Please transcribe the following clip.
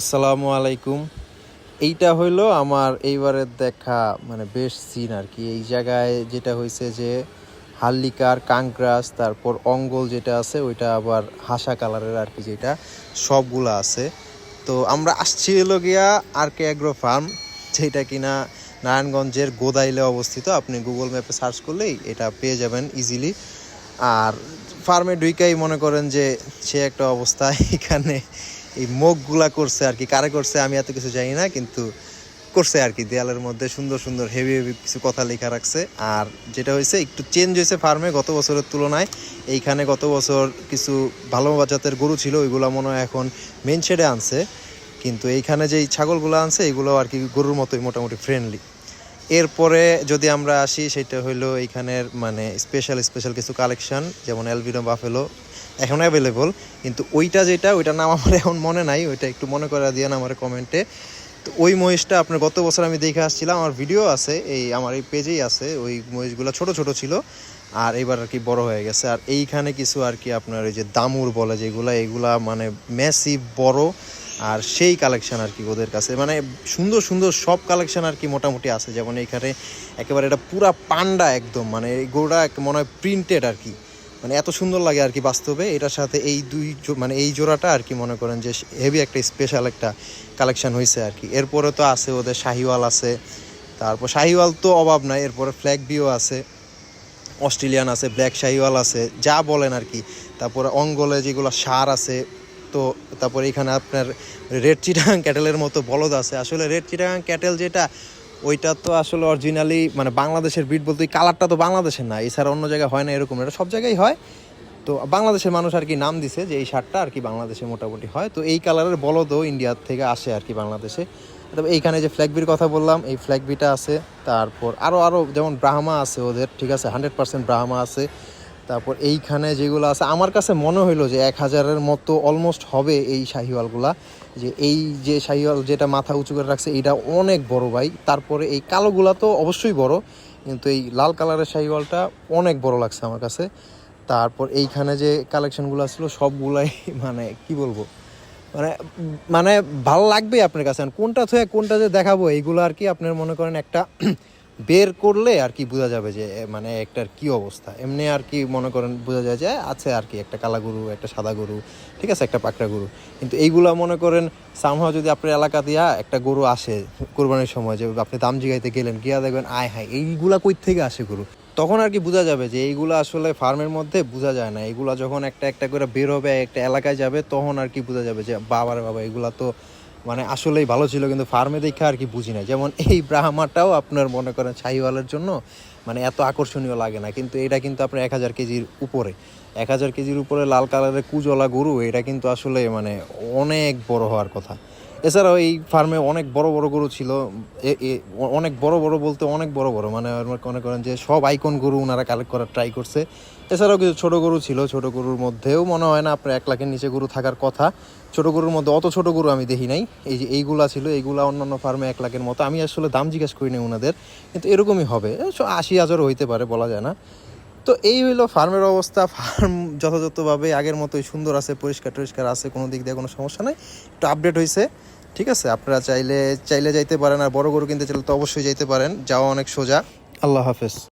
আসসালামু আলাইকুম। এইটা হইল আমার এইবারের দেখা মানে বেশ সিন আর কি এই জায়গায় যেটা হয়েছে যে হাল্লিকার কাংগ্রাস, তারপর অঙ্গল যেটা আছে, ওইটা আবার হাসা কালারের আর কি যেটা, সবগুলা আছে। তো আমরা আসছি হলো গিয়া আর কে অ্যাগ্রো ফার্ম যেটা কিনা নারায়ণগঞ্জের গোদাইলে অবস্থিত। আপনি গুগল ম্যাপে সার্চ করলেই এটা পেয়ে যাবেন ইজিলি আর ফার্মে ঢুইকাই মনে করেন যে সে একটা অবস্থা, এখানে এই মুখগুলা করছে আর কি, কারে করছে আমি এত কিছু জানি না, কিন্তু করছে আর কি, দেয়ালের মধ্যে সুন্দর সুন্দর হেভি হেভি কিছু কথা লেখা রাখছে। আর যেটা হয়েছে, একটু চেঞ্জ হয়েছে ফার্মে গত বছরের তুলনায়। এইখানে গত বছর কিছু ভালো জাতের গরু ছিল, ওইগুলো মনে হয় এখন মেন শেডে আনছে। কিন্তু এইখানে যেই ছাগলগুলো আনছে এগুলো আর কি গরুর মতোই মোটামুটি ফ্রেন্ডলি এরপরে যদি আমরা আসি, সেটা হইল এইখানের মানে স্পেশাল স্পেশাল কিছু কালেকশন যেমন অ্যালবিনো বাফেলো এখন অ্যাভেলেবল কিন্তু ওইটা যেটা, ওইটার নাম আমার এখন মনে নাই, ওইটা একটু মনে করে দিয়েন আমার কমেন্টে তো ওই মহিষটা আপনার গত বছর আমি দেখে আসছিলাম, আমার ভিডিও আছে, এই আমার এই পেজেই আছে, ওই মহিষগুলো ছোট ছোট ছিল, আর এবার আর কি বড় হয়ে গেছে। আর এইখানে কিছু আর কি আপনার ওই যে দামুর বলে যেগুলা, এগুলা মানে ম্যাসিভ বড় আর সেই কালেকশান আর কি ওদের কাছে। মানে সুন্দর সুন্দর সব কালেকশান আর কি মোটামুটি আছে। যেমন এইখানে একেবারে এটা পুরা পান্ডা একদম। মানে এই এক- মনে হয় প্রিন্টেড আর কি। মানে এত সুন্দর লাগে আর কি বাস্তবে। এটার সাথে এই দুই মানে এই জোড়াটা আর কি মনে করেন যে হেভি একটা স্পেশাল একটা কালেকশান হয়েছে আর কি। এরপরে তো আছে ওদের শাহিওয়াল আছে। তারপর শাহিওয়াল তো অভাব নাই। এরপরে ফ্ল্যাগ বিও আছে। অস্ট্রেলিয়ান আছে ব্ল্যাক শাহিওয়াল আছে, যা বলেন আর কি। তারপরে অঙ্গলে যেগুলো সার আছে তো তারপরে এখানে আপনার রেড চিটাং ক্যাটেলের মতো বলদ আছে। আসলে রেড চিটাং ক্যাটেল যেটা, ওইটা তো আসলে অরিজিনালি মানে বাংলাদেশের বিট বলতে কালারটা তো বাংলাদেশের না। এছাড়া অন্য জায়গায় হয় না এরকম। এটা সব জায়গায় হয়। তো বাংলাদেশের মানুষ আর কি নাম দিছে যে এই শার্টটা আর কি বাংলাদেশে মোটামুটি হয়। তো এই কালারের বলদও ইন্ডিয়ার থেকে আসে আর কি বাংলাদেশে। তবে এইখানে যে ফ্ল্যাগবির কথা বললাম, এই ফ্ল্যাগবিটা আছে। তারপর আরও আরও যেমন ব্রাহ্মা আছে ওদের, ঠিক আছে? হান্ড্রেড পার্সেন্ট ব্রাহ্মা আছে। তারপর এইখানে যেগুলো আছে, আমার কাছে মনে হইল যে এক হাজারের মতো অলমোস্ট হবে এই শাহিওয়ালগুলা। যে এই যে শাহিওয়াল যেটা মাথা উঁচু করে রাখছে, এইটা অনেক বড় ভাই। তারপরে এই কালোগুলা তো অবশ্যই বড়, কিন্তু এই লাল কালারের শাহিওয়ালটা অনেক বড় লাগছে আমার কাছে। তারপর এইখানে যে কালেকশনগুলো ছিল সবগুলাই মানে কি বলব? মানে মানে ভালো লাগবে আপনার কাছে। কোনটা থেকে কোনটা যে দেখাবো, এইগুলো আর কি আপনার মনে করেন একটা বের করলে আর কি বোঝা যাবে যে মানে একটার কি অবস্থা। এমনি আর কি মনে করেন বোঝা যায় যে, আছে আর কি একটা কালা গরু, একটা সাদা গরু, ঠিক আছে, একটা পাকড়া গরু। কিন্তু এইগুলা মনে করেন সামহাও যদি আপনার এলাকা দিয়া একটা গরু আসে কোরবানির সময়, যে আপনি দাম জিগাইতে গেলেন, গিয়া দেখবেন, আয় হায়, এইগুলা কই থেকে আসে গরু? তখন আর কি বোঝা যাবে যে, এইগুলো আসলে ফার্মের মধ্যে বোঝা যায় না। এগুলা যখন একটা একটা করে বের হবে, একটা এলাকায় যাবে, তখন আর কি বোঝা যাবে যে, বাবার বাবা এগুলা তো মানে আসলেই ভালো ছিল, কিন্তু ফার্মে দেখে আর কি বুঝি না যেমন এই ব্রাহ্মাটাও আপনার মনে করেন ছাইওয়ালের জন্য মানে এত আকর্ষণীয় লাগে না, কিন্তু এটা কিন্তু আপনার এক হাজার কেজির উপরে। এক হাজার কেজির উপরে লাল কালারের কুজলা গরু, এটা কিন্তু আসলে মানে অনেক বড় হওয়ার কথা। এছাড়াও এই ফার্মে অনেক বড় বড় গরু ছিল। অনেক বড় বড় বলতে অনেক বড় বড়। মানে মনে করেন যে সব আইকন গরু ওনারা কালেক্ট করার ট্রাই করছে। এছাড়াও কিছু ছোট গরু ছিল, ছোট গরুর মধ্যেও মনে হয় না আপনার এক লাখের নিচে গরু থাকার কথা। ছোট গরুর মধ্যে অত ছোট গরু আমি দেখি নাই। এই যে এইগুলা ছিল, এইগুলা অন্যান্য ফার্মে এক লাখের মতো। আমি আসলে দাম জিজ্ঞেস করি নাই ওনাদের, কিন্তু এরকমই হবে। আশি হাজারও হইতে পারে বলা যায় না। তো এই হইল ফার্মের অবস্থা। ফার্ম যথাযথভাবে আগের মতোই সুন্দর আছে পরিষ্কার টরিষ্কার আছে, কোনো দিক দিয়ে কোনো সমস্যা নাই। একটু আপডেট হয়েছে ঠিক আছে? আপনারা চাইলে চাইলে যাইতে পারেন আর বড় গরু কিনতে চাইলে তো অবশ্যই যাইতে পারেন। যাওয়া অনেক সোজা। আল্লাহ হাফেজ।